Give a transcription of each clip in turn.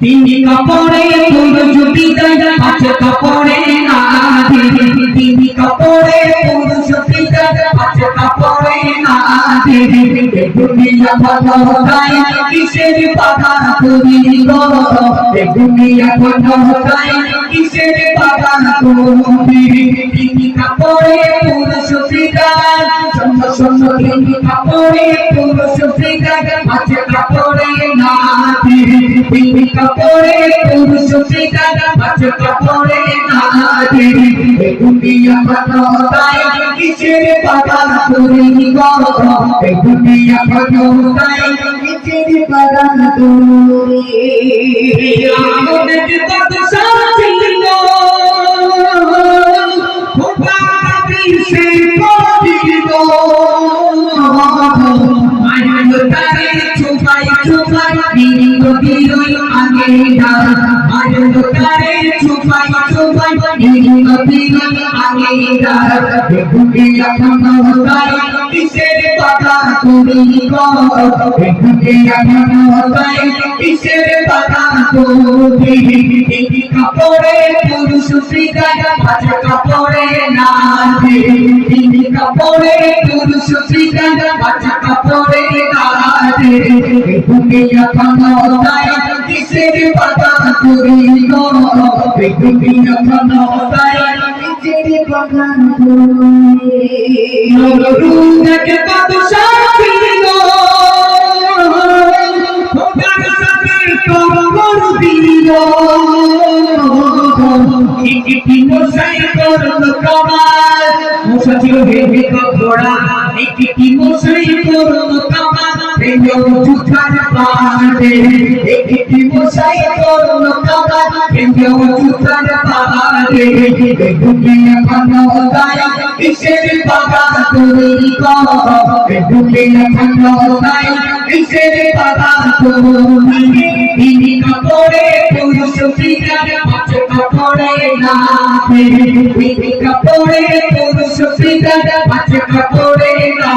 তিনি কাপড়ে পুরুষ বিদায় আছে কাপড়ে না তিনি কাপড়ে পুরুষ বিদায় আছে কাপড়ে না দুনিয়া ভালো গায়, কিসের বাগান তুমি গো দুনিয়া ভালো গায়, কিসের বাগান তুমি তিনি কাপড়ে পুরুষ বিদায় শোনো শোনো তিনি কাপড়ে পুরুষ বিদায় আছে কাপড়ে কাপড়ে পুরুষ বিদায় আছে কাপড়ে না দুনিয়া ভালো গায় কিসের বাগান তুমি গো এ দুনিয়া গায় কিসের বাগান তুমি আমাদের কত সাথী গো খোদা সে কবির গো আইন তারে চুপাই চুপাই বিরিং বিরই আগে ডাল আইন তারে চুপাই চুপাই বিরিং বিরই আগে ডাল দেখুকে এখন তাই কিসের পাতা তুমি দেখুকে এখন তাই কিসের পাতা তুমি কাপড়ে ফিগার আজ কাপড়ে না তিনি কাপড়ে পুরুষ ফিগার আজ কাপড়ে না দেখুকে এখন তাই কিসের পাতা দেখুকে এখন তাই কিসের পাতা তুমি নরুনকে কত সাথী গো। খোদার সাথে কবর দিল একটি মশাই করল কামাল মশা ছিল ভেবে ঘোড়া একটি মশাই করল কামাল ভেবে জুঠার পাহাড়ে একটি মশাই করল কামাল ভেবে জুঠার পাহাড়ে দুনিয়া ভালো গায়া কিসের বাগান তুমি গো দুনিয়া ভালো গায়া কিসের বাগান তুমি। তিনি কাপড়ে পুরুষ ফিগার পাঁচ তিনি কাপড়ে পুরুষ ফিগার পাঁচ কাপড়ে না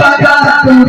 বাগান তুমি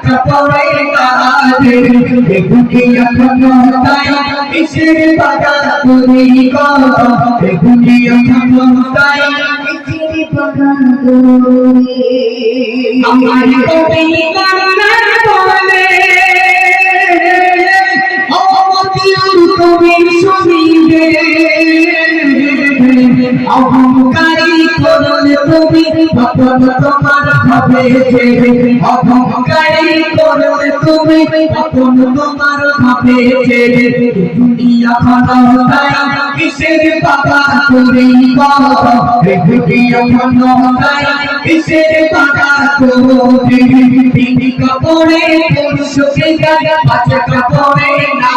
কাপড়ে কাটে দেখুকে এখন তাই কিসের পাকা করিল দেখুকে এখন তাই কিসের পাকা করিল আমার কবি কান্না করে অমতির কবি শুনিবে অহংকারী করল তুমি তখন তোমার ভাবে অহংকারী করল তুমি তখন তোমার ভাবে দুনিয়া ভালো তাই কিসের পাকা করি দুনিয়া তাই কিসের করি তিনি কাপড়ে পুরুষ ফিগার পাঁচ কাপড়ে না।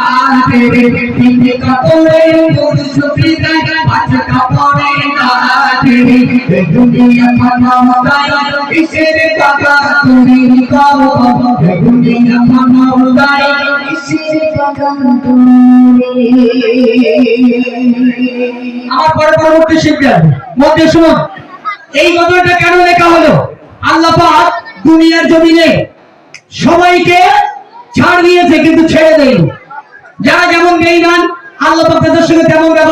তিনি কাপড়ে পুরুষ ফিগার পাঁচ কাপড়ে এই ঘটনাটা কেন লেখা হলো? আল্লাহ পাক দুনিয়ার জমিনে সবাইকে ছাড় দিয়েছে, কিন্তু ছেড়ে দেয়নি। যারা যেমন বেঈমান আল্লাহ পাক তাদের সঙ্গে তেমন ব্যবহার